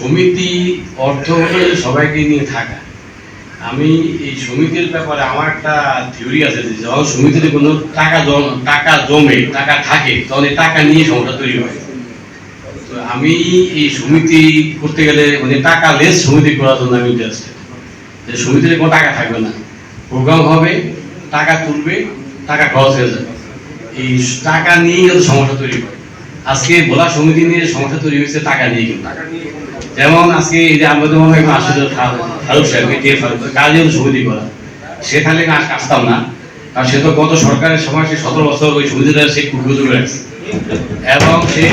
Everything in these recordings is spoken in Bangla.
সমিতি, অর্থ হলো সবাইকে নিয়ে থাকা। আমি এই সমিতির ব্যাপারে আমার একটা থিওরি আছে যে যখন সমিতিতে কোনো টাকা জম, টাকা জমে, টাকা থাকে, তখন এই টাকা নিয়ে সমস্যা তৈরি হয়। তো আমি এই সমিতি করতে গেলে মানে টাকা লেস সমিতি করার জন্য আমি ইন্টারেস্টেড যে সমিতিতে কোনো টাকা থাকবে না। প্রোগ্রাম হবে, টাকা তুলবে, টাকা খরচ হয়ে যাবে। এই টাকা যত সমস্যা তৈরি হয়। আজকে ভোলা সমিতি নিয়ে সমস্যা তৈরি হয়েছে, টাকা নিয়ে কিন্তু। যেমন আজকে এই যে আমাদের মনে ফারুক সাহেবকে যে ফারুক কাজ যেহেতু সমিতি করা। সে তাহলে আসতাম না, কারণ সে তো গত সরকারের সময় সে সতেরো বছর ওই সমিতিটা সে কুকুর রাখছে। এবং সে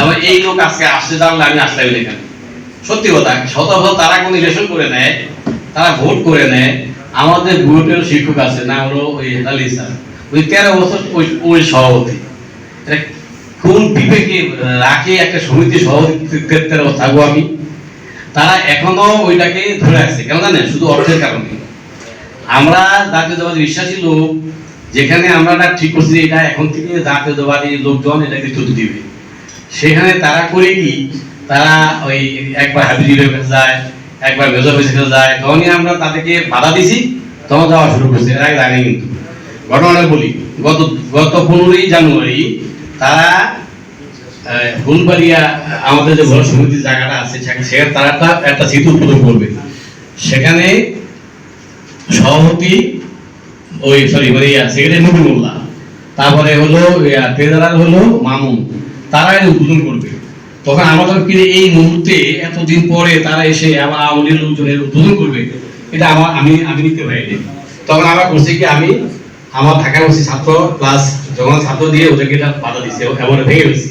এবং এই লোক আজকে আসতে জানলে আমি আসতে পারি এখানে। সত্যি কথা শত শত তারা কোনো ইলেকশন করে নেয়, তারা ভোট করে নেয়। আমাদের বুয়েটের শিক্ষক আছে না হলো ওই হেলালি স্যার ওই তেরো বছর ওই ওই সভাপতি। কোন বিবেকে রাখে একটা সমিতি সভাপতিত্বের থাকব আমি? তারা এখনও ওইটাকে ধরে রাখছে কেন জানেন? শুধু অর্থের কারণে। আমরা জাতীয়তাবাদী বিশ্বাসী লোক, যেখানে আমরা এটা ঠিক করছি এটা এখন থেকে জাতীয়তাবাদী লোকজন এটাকে নেতৃত্ব দিবে। সেখানে তারা করে কি? তারা ওই একবার হাবিজিলের যায়, একবার মেজর কাছে যায়। তখনই আমরা তাদেরকে বাধা দিছি, তখন যাওয়া শুরু করছে। এর আগে কিন্তু। ঘটনা বলি, গত গত পনেরোই জানুয়ারি তারা আমাদের যে বড় সমিতির জায়গাটা আছে, সেখানে তারা একটা উদ্বোধন করবে। সেখানে সভাপতি ওই সরি মানে তারপরে হলো হলো মামুন। তারা এটা উদ্বোধন করবে। তখন আমাদের কি এই মুহূর্তে, এতদিন পরে তারা এসে আমার আমাদের লোকজনের উদ্বোধন করবে, এটা আমার আমি আমি নিতে পারিনি। তখন আমরা করছি কি, আমি আমার ঢাকা ছাত্র প্লাস যখন ছাত্র দিয়ে ওদেরকে এটা বাধা দিচ্ছে এমন ভেঙে ফেলছে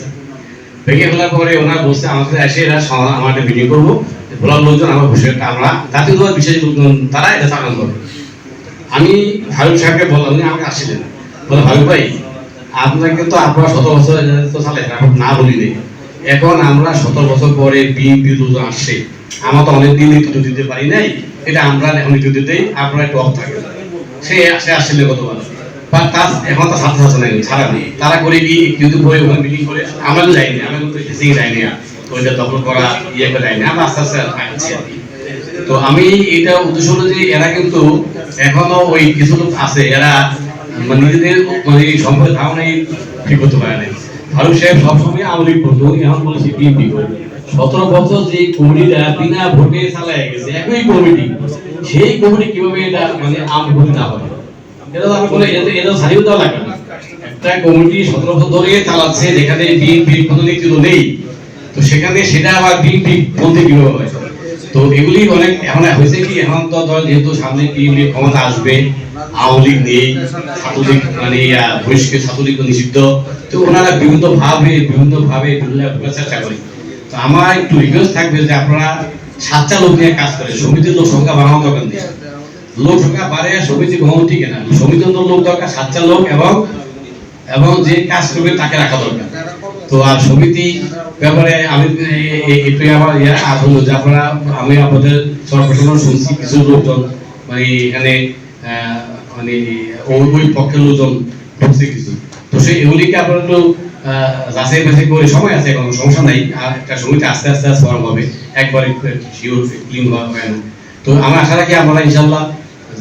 ভেঙে ফেলার পরে ওনারা বসে আমাদের এসে এরা আমার একটা মিটিং করব। ভোলার লোকজন, আমার বসে একটা আমরা জাতীয় দল, বিশেষ লোকজন তারা এটা চালান করবে। আমি ফারুক সাহেবকে বললাম, উনি আমাকে আসছিলেন। বলে ফারুক ভাই, আপনাকে তো আপনারা শত বছর তো চালাই এখন না বলি নেই এখন আমরা শত বছর পরে বিএনপি দুজন আসছে। আমরা তো অনেক দিন নেতৃত্ব দিতে পারি নাই, এটা আমরা এখন নেতৃত্ব দিতেই আপনারা একটু অফ থাকে সে সে আসছিল গতবার। বা তার এখন তো ছাত্র ছাত্র ছাড়া নেই তারা করে কিন্তু বই ওখানে মিটিং করে? আমরা তো যাইনি, আমরা কিন্তু এসেই যাইনি ওইটা দখল করা ইয়ে করে যাইনি। আমরা আস্তে আস্তে তো আমি এটা উদ্দেশ্য হলো যে এরা কিন্তু এখনও ওই কিছু লোক আছে, এরা মানে নিজেদের মানে সম্পর্কে ধারণাই ঠিক করতে পারে নাই। ফারুক সাহেব সবসময় আমলিক করতো এখন বলেছি বিএনপি সতেরো বছর যে কমিটিটা বিনা ভোটে চালায় গেছে, একই কমিটি। সেই কমিটি কীভাবে এটা মানে আম ভোটে না হবে এটা আমি কোনো এটা দেওয়া না। একটা কমিটি বছর ধরে চালাচ্ছে যেখানে বিএনপি কোনো নেতৃত্ব নেই। তো সেখানে সেটা আবার বিএনপি বলতে কীভাবে হয়। তো এগুলি অনেক এখন হয়েছে কি এখন তো ধর যেহেতু সামনে বিএনপি ক্ষমতা আসবে আওয়ামী লীগ নেই ছাত্রলীগ মানে আহ, বহিষ্কৃত ছাত্রলীগ নিষিদ্ধ। তো ওনারা বিভিন্ন ভাবে বিভিন্ন ভাবে চেষ্টা করে। তো আমার একটু রিকোয়েস্ট থাকবে যে আপনারা সাতটা লোক নিয়ে কাজ করে সমিতির লোক সংখ্যা বাড়ানো দরকার নেই। লোক সংখ্যা বাড়ে, সমিতি গ্রহণ ঠিক না। সমিতির লোক দরকার, সাতটা লোক এবং এবং যে কাজ করবে তাকে রাখা দরকার। তো আর সমিতি ব্যাপারে আমি এ- এ- আমার ইয়ে। আর হলো যে আমি আপনাদের সর্বপ্রথম শুনছি কিছু লোকজন মানে এখানে মানে ওই পক্ষের লোকজন ঢুকছে কিছু। তো সেই এগুলিকে আপনারা একটু যাচাই বাছাই করে সময় আছে কোনো সমস্যা নাই। আর একটা সমিতি আস্তে আস্তে ফর্ম হবে। একবারে শিওর ক্লিন না তো আমার আশা রাখি আপনারা ইনশাল্লাহ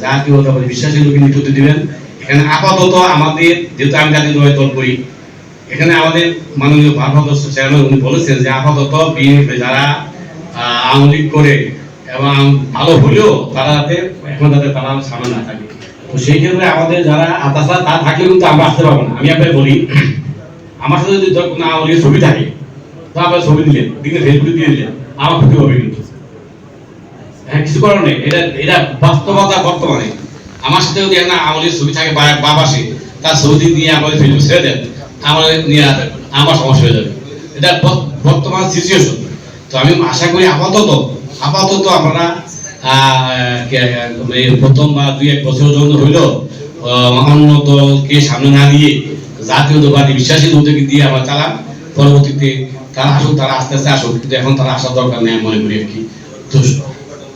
জাতীয়তাবাদী বিশ্বাসী লোক নেতৃত্ব দিবেন, এখানে আপাতত আমাদের, যেহেতু আমি জাতীয় দল করি, এখানে আমাদের মাননীয় ভারপ্রাপ্ত চেয়ারম্যান উনি বলেছেন যে আপাতত বিএনপি যারা আওয়ামী লীগ করে এবং ভালো হলেও তারা যাতে, এখন যাতে তারা সামনে না থাকে। তো সেই ক্ষেত্রে আমাদের যারা আতাসা তা থাকলে কিন্তু আমরা আসতে পারব না। আমি আপনাকে বলি, আমার সাথে যদি কোনো আওয়ামী ছবি থাকে, তো আপনার ছবি দিলেন, দিনে ফেসবুকে দিয়ে দিলেন, আমার ক্ষতি হবে কিন্তু কিছু করার নেই। এটা এটা বাস্তবতা বর্তমানে। আমার সাথে যদি একটা আমলের ছবি থাকে বা বাবা সে তার ছবি দিয়ে আমাদের ফেসবুক ছেড়ে দেন আমাদের নিয়ে আমার সমস্যা হয়ে যাবে। এটা বর্তমান সিচুয়েশন তো আমি আশা করি আপাতত আপাতত আমরা কে- প্রথম বা দুই এক বছরের জন্য হইল আহ, অন্য দলকে সামনে না নিয়ে জাতীয়তাবাদী বিশ্বাসী লোকদেরকে দিয়ে আমরা চালান পরবর্তীতে তারা আসুক তারা আস্তে আস্তে আসুক। কিন্তু এখন তারা আসার দরকার নেই মনে করি আর কি।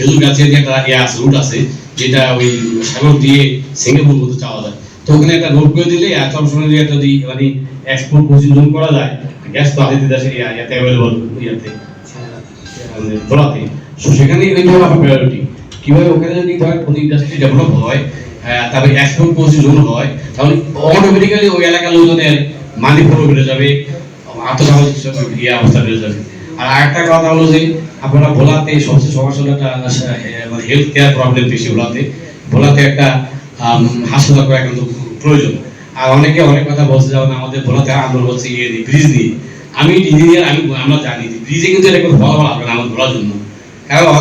খেজুর গাছের যে একটা ইয়ে আছে রুট আছে, যেটা ওই সাগর দিয়ে সিঙ্গাপুর মতো চাওয়া যায়। তো ওখানে একটা রোড করে দিলে আর চরপেশন যদি মানে এক্সপোর্ট জোন করা যায় গ্যাস তো দাসের ইয়া- ইয়াতে অ্যাভেলেবল ইয়াতে আমাদের সো সেখানে আমার প্রায়োরিটি ওখানে যদি ধর ইন্ডাস্ট্রি ডেভেলপ হয় তারপরে এক্সপোর্ট পজিশন হয়, তাহলে অটোমেটিক্যালি ওই এলাকার লোকজনের মানি ফলো বেড়ে যাবে ইয়ে অবস্থা বেড়ে যাবে। আর আরেকটা কথা হলো যে আপনারা ভোলাতে সবচেয়ে সমস্যা হলো একটা হেলথ কেয়ার প্রবলেম বেশি ভোলাতে। ভোলাতে একটা হাসপাতাল করা কিন্তু প্রয়োজন। আর অনেকে অনেক কথা বলছে, যেমন আমাদের ভোলাতে আন্দোলন হচ্ছে ইয়ে নিয়ে ব্রিজ নিয়ে। আমি ইঞ্জিনিয়ার আমি, আমরা জানি ব্রিজে কিন্তু এটা কোনো ফলাফল আসবে না আমার ভোলার জন্য। কারণ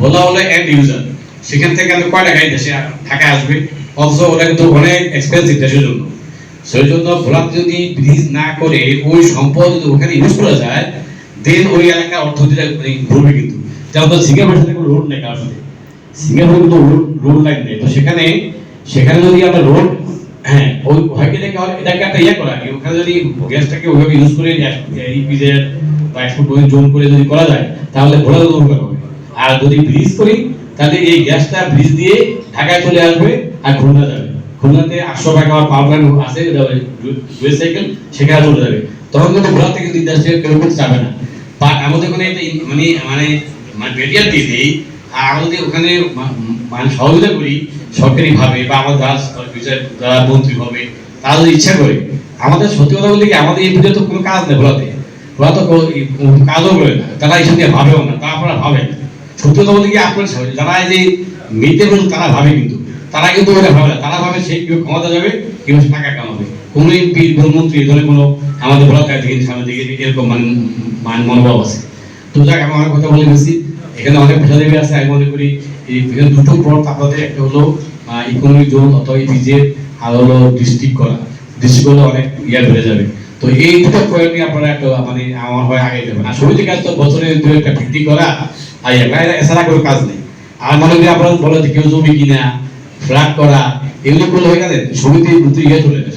ভোলা হলো এন্ড ইউজার সেখান থেকে আমি কয়টা গাড়ি দেশে ঢাকায় আসবে? অথচ ওটা কিন্তু অনেক এক্সপেন্সিভ দেশের জন্য। সেই জন্য ভোলাতে যদি ব্রিজ না করে ওই সম্পদ যদি ওখানে ইউজ করা যায় দেন ওই এলাকার অর্থনীতিটা মানে ঘুরবে কিন্তু। যেমন তো সিঙ্গাপুরের সাথে কোনো রোড নেই কারোর সাথে। সিঙ্গাপুরে কিন্তু রোড লাইন নেই। তো সেখানে সেখানে যদি আমরা রোড হ্যাঁ ওই হয়তো এটাকে এটাকে একটা ইয়ে করা কি ওখানে যদি গ্যাসটাকে ওইভাবে ইউজ করে ইপিজেড বা এক্সপোর্ট পয়েন্ট জোন করে যদি করা যায়, তাহলে ভোলা তো উপকার হবে। আর যদি ব্রিজ করি, তাহলে এই গ্যাসটা ব্রিজ দিয়ে ঢাকায় চলে আসবে আর খুলনা যাবে। খুলনাতে আটশো টাকা পাওয়ার প্ল্যান্ট আছে সাইকেল সেখানে চলে যাবে। তখন কিন্তু ভোলা থেকে কিন্তু ইন্ডাস্ট্রি কেউ যাবে না। বা আমাদের ওখানে মানে মানে মেটেরিয়াল দিয়ে দিই আর যদি ওখানে মানে সহযোগিতা করি সরকারি ভাবে বা আমার যারা মন্ত্রী হবে, তারা যদি ইচ্ছা করে, আমাদের সত্যি কথা বলতে কি, আমাদের এই কোনো কাজ নেই ভোলাতে তো কাজও করে না। তারা এইসব নিয়ে ভাবেও না তা আপনারা ভাবেন সত্যি কথা বলতে কি, আপনার যারা যে বলুন, তারা ভাবে কিন্তু। তারা কিন্তু ভাবে তারা ভাবে সে কেউ ক্ষমতা যাবে কেউ টাকা কামাবে। কোনো মন্ত্রী এখানে কোনো আমাদের ভোলাতে দিকে সামনে দিকে এরকম মান মান মনোভাব আছে। তো যাক, আমি অনেক কথা বলে গেছি এখানে অনেক পেশাজীবী আছে, আমি মনে করি এই দুটো পথ আপনাদের একটা হলো ইকোনমিক জোন অথবা ইপিজেড আর হলো ডিস্ট্রিক্ট করা ডিস্ট্রিক্ট অনেক ইয়া বেড়ে যাবে। তো এই দুটো পয়েন্ট নিয়ে আপনারা একটা মানে আমার হয় আগে যাবেন। আর সমিতি কাজ তো বছরে দু একটা ভিত্তি করা, আর এছাড়া কোনো কাজ নেই। আর মনে করি আপনারা বলে যে কেউ জমি কিনা, ফ্ল্যাট করা, এগুলো করলে হয় গেলে সমিতি ইয়ে চলে আসে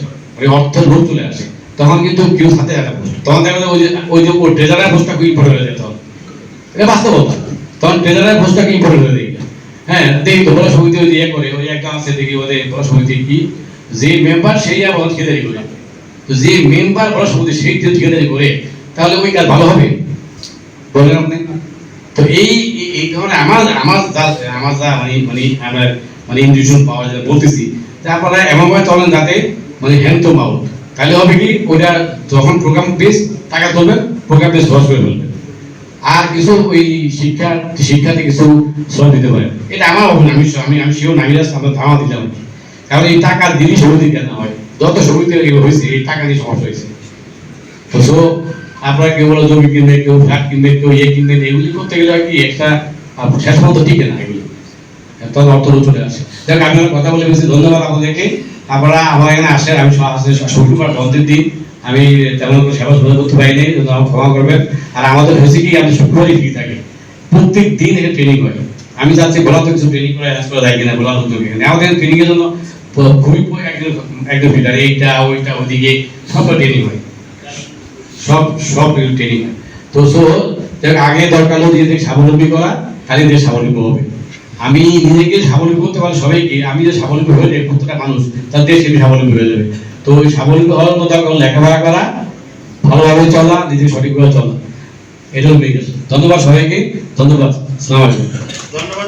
চলে আসে। তখন কিন্তু কেউ সাথে তখন দেখা যায় ওই যে ওই যে ট্রেজারের হয়ে যায় তখন। এটা বাস্তবতা। তখন ট্রেজারের হয়ে যায়। হ্যাঁ দেখি তো সমিতি ওই ইয়ে করে, ওই একটা আছে দেখি ওদের সমিতি কি? যে মেম্বার সেই আবার ঠিকাদারি করে। তো যে মেম্বার সমিতি সেই ঠিকাদারি করে, তাহলে ওই কাজ ভালো হবে? বলেন আপনি। তো এই, এই- আমার আমার যা আমার যা মানে মানে আমার মানে ইনডিউশন পাওয়া যায়, বলতেছি, যে এমনভাবে চলেন যাতে মানে হ্যান্ড টু মাউথ তাহলে হবে কি ওইটা যখন প্রোগ্রাম বেস টাকা তুলবেন প্রোগ্রাম বেস খরচ করে ফেলবেন আর কিছু ওই শিক্ষা, শিক্ষাতে কিছু শ্রম দিতে পারে। এটা আমার অভিযোগ আমি আমি আমি শিওর আমি জাস্ট আপনার ধারণা দিলাম। কারণ এই টাকা দিনই সমিতি কেন হয়। যত সমিতি হয়েছে, এই টাকা দিয়ে সমস্যা হয়েছে। তো আপনারা কেউ বলো জমি কিনবে, কেউ ফ্ল্যাট কিনবে, কেউ ইয়ে কিনবে, এগুলি করতে গেলে কি, একটা শেষ পর্যন্ত টিকে না এগুলি। তখন অর্থ চলে আসে যাক আমার কথা বলে বেশি ধন্যবাদ আপনাদেরকে। আপনারা আমার এখানে আসেন আমি শুক্রবার বন্ধের দিন। আমি তেমন কোনো সেবা সুবিধা করতে পারিনি ক্ষমা করবেন। আর আমাদের হয়েছে কি আমি শুক্রবারই ফ্রি থাকি। প্রত্যেক দিন এখানে ট্রেনিং হয়। আমি চাচ্ছি বলা তো কিছু ট্রেনিং করে অ্যারেঞ্জ যায় কিনা বলা উদ্যোগ এখানে আমাদের ট্রেনিং এর জন্য খুবই একদম একদম ফিটার এইটা, ওইটা ওইদিকে সব ট্রেনিং হয়। সব সব ট্রেনিং হয়। তো সো আগে দরকার হলো নিজেদের স্বাবলম্বী করা তাহলে দেশ স্বাবলম্বী হবে আমি নিজেকে স্বাবলম্বী করতে পারি সবাইকে আমি যে স্বাবলম্বী হয়ে যাই প্রত্যেকটা মানুষ তার দেশ এমনি স্বাবলম্বী হয়ে যাবে। তো ওই স্বাবলম্বী হওয়ার মতো হলো লেখাপড়া করা ভালোভাবে চলা নিজে সঠিকভাবে চলা এটা main কথা। ধন্যবাদ সবাইকে ধন্যবাদ সালাম আলাইকুম। ধন্যবাদ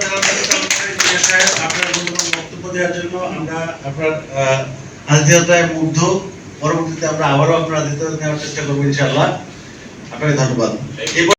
আপনার বক্তব্য দেওয়ার জন্য আমরা আপনার আহ, আতিথেয়তায় মুগ্ধ। পরবর্তীতে আমরা আবারও আপনার আতিথেয়তা নেওয়ার চেষ্টা করব ইনশাআল্লাহ। আপনাকে ধন্যবাদ।